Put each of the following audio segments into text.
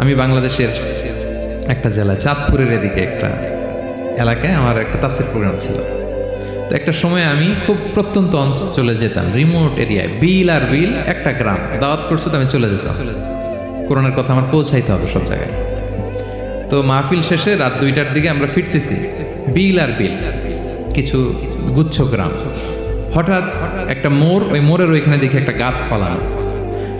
আমি বাংলাদেশের একটা জেলা চাঁদপুরের এদিকে একটা এলাকায় আমার একটা তাফসির প্রোগ্রাম ছিল। তো একটা সময় আমি খুব প্রত্যন্ত অঞ্চলে যেতাম রিমোট এরিয়ায় বিল আর বিল, একটা গ্রাম। দাওয়াত করছে তো আমি চলে যেতাম। করোনার কথা আমার পৌঁছাইতে হবে সব জায়গায়। তো মাহফিল শেষে রাত দুইটার দিকে আমরা ফিরতেছি, বিল আর বিল, কিছু গুচ্ছ গ্রাম। হঠাৎ একটা মোড়, ওই মোড়ের ওইখানে দেখি একটা গাছ ফালানো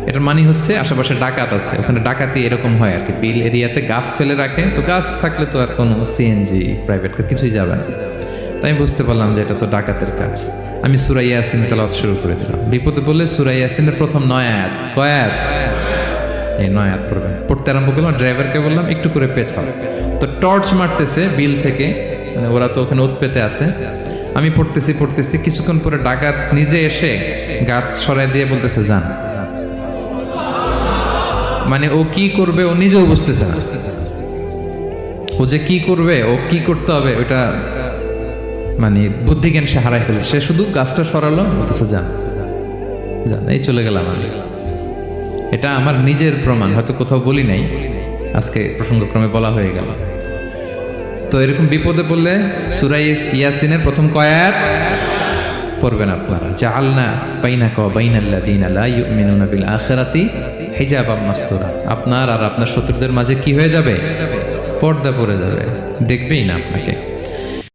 এটার মানে হচ্ছে আশেপাশে ডাকাত আছে। ওখানে ডাকাতি এরকম হয় আর কি। বিল এরিয়াতে গাছ ফেলে রাখে। তো গাছ থাকলে তো আর কোনো সিএনজি প্রাইভেট কিছুই যাবে না। তাই আমি বুঝতে পারলাম যে এটা তো ডাকাতের কাজ। আমি সুরাই ইয়াসিন তেলাওয়াত শুরু করে দিলাম। বিপদে বললে সুরাই ইয়াসিনের প্রথম নয় আয়াত। কয় আয়াত? এই নয় আয়াত পড়বেন। পড়তে আরম্ভ করলাম ড্রাইভারকে বললাম, একটু করে পেছাও। তো টর্চ মারতেছে বিল থেকে। মানে ওরা তো ওখানে উৎপেতে আছে। আমি পড়তেছি পড়তেছি। কিছুক্ষণ পরে ডাকাত নিজে এসে গাছ সরাই দিয়ে বলতেছে, যান। মানে ও কি করবে ও নিজেও বুঝতেছে না। ও যে কি করবে, ও কি করতে হবে ওটা মানে বুদ্ধিজ্ঞান সে হারাই ফেলছে। সে শুধু গাছটা সরালো যান যান এই চলে গেলাম আমি। এটা আমার নিজের প্রমাণ, হয়তো কোথাও বলি নাই, আজকে প্রসঙ্গক্রমে বলা হয়ে গেল। তো এরকম বিপদে পড়লে সুরাই ইয়াসিনের প্রথম কয়াত পড়বেন আপনারা। জাআলনা বাইনাকা ওয়া বাইনাল্লাযীনা লা ইউমিনুনা বিল আখিরাতি হিজাবাম মাসতুরা। আপনার আর আপনার শত্রুদের মাঝে কি হয়ে যাবে? পর্দা পড়ে যাবে। দেখবেই না আপনাকে।